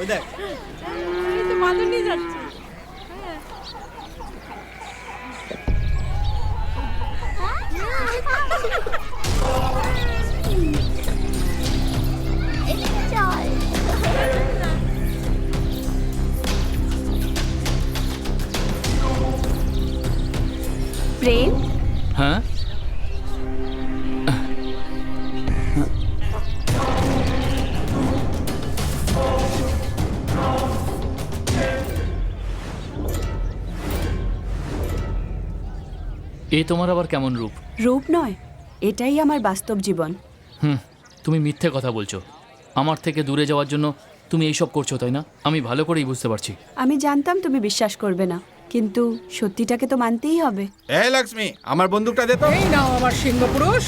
ওই দেখ এই তো মাদুর নিয়ে যাচ্ছে। প্রেম? এ তোমার আবার কেমন রূপ? রূপ নয় এটাই আমার বাস্তব জীবন। হুম তুমি মিথ্যে কথা বলছো। আমার থেকে দূরে যাওয়ার জন্য তুমি এইসব করছ তাই না? আমি ভালো করেই বুঝতে পারছি। আমি জানতাম তুমি বিশ্বাস করবে না কিন্তু সত্যিটাকে তো মানতেই হবে। এই লক্ষ্মী আমার বন্দুকটা দে তো। এই নাও আমার সিংহ পুরুষ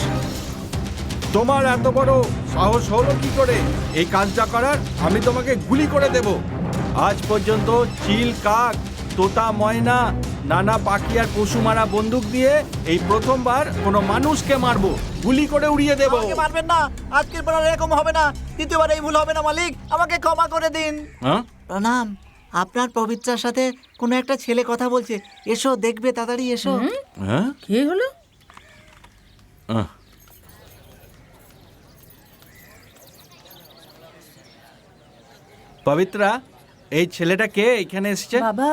তোমার এত বড় সাহস হলো কি করে? এই কাজটা করার আমি তোমাকে গুলি করে দেব। আজ পর্যন্ত চিল কাক তোতা ময়না নানা পাখি আর পশু মারা বন্দুক দিয়ে এই প্রথমবার কোনো মানুষকে মারবো গুলি করে উড়িয়ে দেব। আমাকে মারবেন না। আজকের পর আর এরকম হবে না। দ্বিতীয়বার এই ভুল হবে না মালিক। আমাকে ক্ষমা করে দিন। হ্যাঁ? প্রণাম। আপনার পবিত্রার সাথে কোনো একটা ছেলে কথা বলছে। এসো দেখবে তাড়াতাড়ি এসো। হ্যাঁ? কি হলো? আহ। পবিত্রা এই ছেলেটা কে? এখানে এসেছে? বাবা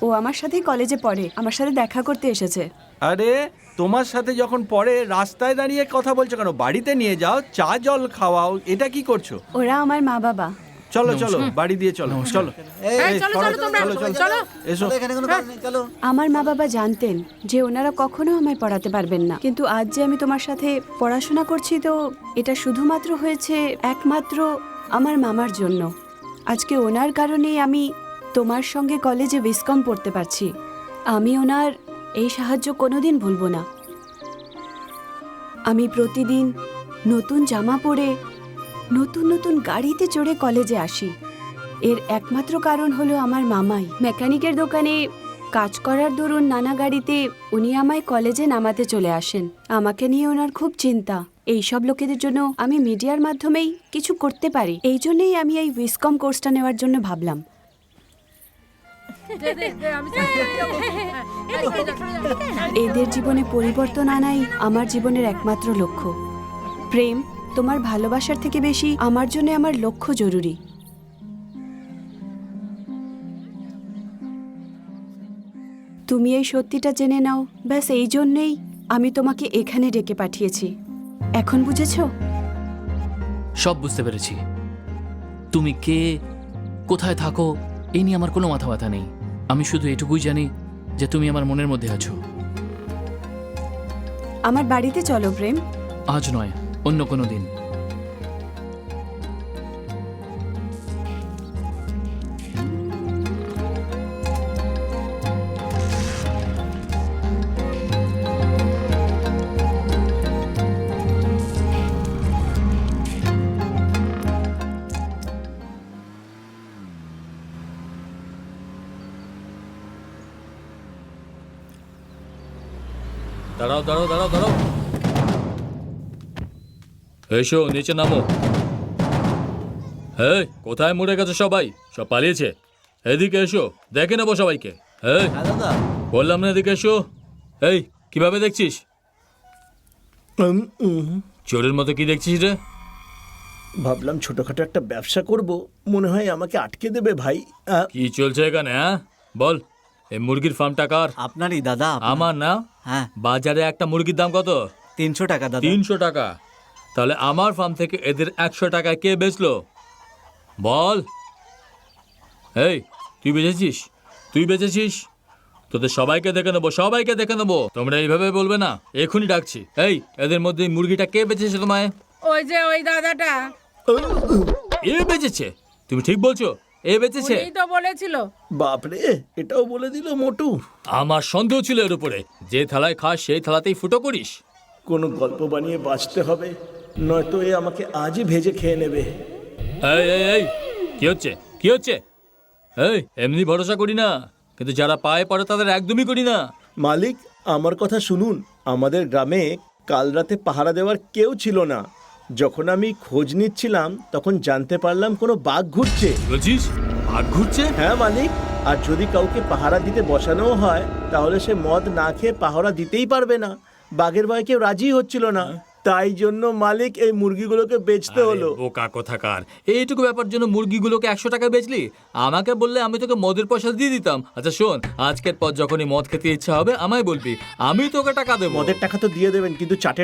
ও আমার সাথেই কলেজে পড়ে আমার সাথে দেখা করতে এসেছে। আরে তোমার সাথে যখন পরে রাস্তায় দাঁড়িয়ে কথা বলছো কেন? বাড়িতে নিয়ে যাও চা জল খাওয়াও এটা কি করছ? ওরা আমার মা বাবা। চলো চলো বাড়ি দিয়ে চলো চলো। এই, এই, এই, চলো, সরো, চলো তোমরা, চলো, চলো। চলো। এসো। চলো, এখানে কোনো কাজ নেই চলো। আমার মা বাবা জানতেন যে ওনারা কখনো আমায় পড়াতে পারবেন না। কিন্তু আজ যে আমি তোমার সাথে পড়াশোনা করছি তো এটা শুধুমাত্র হয়েছে একমাত্র আমার মামার জন্য। আজকে ওনার কারণেই আমি তোমার সঙ্গে কলেজে বিসকম পড়তে পারছি। আমি ওনার এই সাহায্য কোনোদিন ভুলবো না। আমি প্রতিদিন নতুন জামা পরে, নতুন নতুন গাড়িতে চড়ে কলেজে আসি। এর একমাত্র কারণ হলো আমার মামাই। মেকানিকের দোকানে কাজ করার দরুন নানা গাড়িতে উনি আমায় কলেজে নামাতে চলে আসেন। আমাকে নিয়ে ওনার খুব চিন্তা। এই সব লোকেদের জন্য আমি মিডিয়ার মাধ্যমেই কিছু করতে পারি। এই জন্যই আমি এই উইসকম কোর্সটা নেওয়ার জন্য ভাবলাম। এদের জীবনে পরিবর্তন আনাই আমার জীবনের একমাত্র লক্ষ্য। প্রেম তোমার ভালোবাসার থেকে বেশি আমার জন্য আমার লক্ষ্য জরুরি। তুমি এই সত্যিটা জেনে নাও। ব্যাস এই জন্যেই আমি তোমাকে এখানে ডেকে পাঠিয়েছি। এখন বুঝেছ? সব বুঝতে পেরেছি। তুমি কে? কোথায় থাকো? এই নিয়ে আমার কোনো মাথা ব্যথা নেই। আমি শুধু এটুকুই জানি যে তুমি আমার মনের মধ্যে আছো। আমার বাড়িতে চলো প্রেম। আজ নয় অন্য কোনো দিন। দাঁড়াও দাঁড়াও দাঁড়াও দাঁড়াও। এসো নিচে নামো। এই কোথায় মরে গেছে সবাই? সব পালিয়েছে। এদিকে এসো দেখে নেব সবাইকে। হ্যাঁ দাদা। বললাম না এদিকে এসো। এই কীভাবে দেখছিস? চোরের মতো কি দেখছিস রে? ভাবলাম ছোটখাটো একটা ব্যবসা করব। মনে হয় আমাকে আটকে দেবে ভাই। কি চলছে এখানে হ্যাঁ? বল। এই মুরগির ফার্মটা কার? আপনারই দাদা আপনার। আমার না? হ্যাঁ। বাজারে একটা মুরগির দাম কত? তিনশো টাকা দাদা। তিনশো টাকা। তাহলে আমার ফার্ম থেকে এদের একশো টাকায় কে বেচলো? বল। এই তুই বেচেছিস? তুই বেচেছিস? তোদের সবাইকে দেখে নেব সবাইকে দেখে নেব। তোমরা এইভাবে বলবে না। এখনই ডাকছি। এই এদের মধ্যে এই মুরগিটা কে বেচেছে তোমায়? ওই যে ওই দাদাটা। এ বেচেছে। তুমি ঠিক বলছো? এ বেচেছে এই তো বলেছিল। বাপরে এটাও বলে দিল মোটু। আমার সন্দেহ ছিল এর উপরে। যে থালায় খাস সেই থালাতেই ফুটো করিস। কোনো গল্প বানিয়ে বাঁচতে হবে নয়তো এ আমাকে আজই ভেজে খেয়ে নেবে। এই এই এই কি হচ্ছে? কি হচ্ছে? এই এমনি ভরসা করি না। কিন্তু যারা পায়ে পড়ে তাদের একদমই করি না। মালিক আমার কথা শুনুন। আমাদের গ্রামে কাল রাতে পাহারা দেওয়ার কেউ ছিল না। যখন আমি খোঁজ নিচ্ছিলাম তখন জানতে পারলাম কোনো বাঘ ঘুরছে। বলছিস? আগ ঘুরছে? হ্যাঁ মালিক আর যদি কাউকে পাহারা দিতে বসানো হয় তাহলে সে মদ না খেয়ে পাহারা দিতেই পারবে না। বাঘের ভয়ে কেউ রাজি হচ্ছিল না। তাই জন্য মালিক এই মুরগিগুলোকে বেচতে হলো। বোকা কোথাকার। এইটুকু ব্যাপার জন্য মুরগিগুলোকে একশো টাকা বেচলি? আমাকে বললে আমি তোকে মদের পয়সা দিয়ে দিতাম। আচ্ছা শোন আজকের পর যখনই মদ খেতে ইচ্ছা হবে আমায় বলবি। আমি তোকে টাকা দেবো। মদের টাকা তো দিয়ে দেবেন কিন্তু চাটের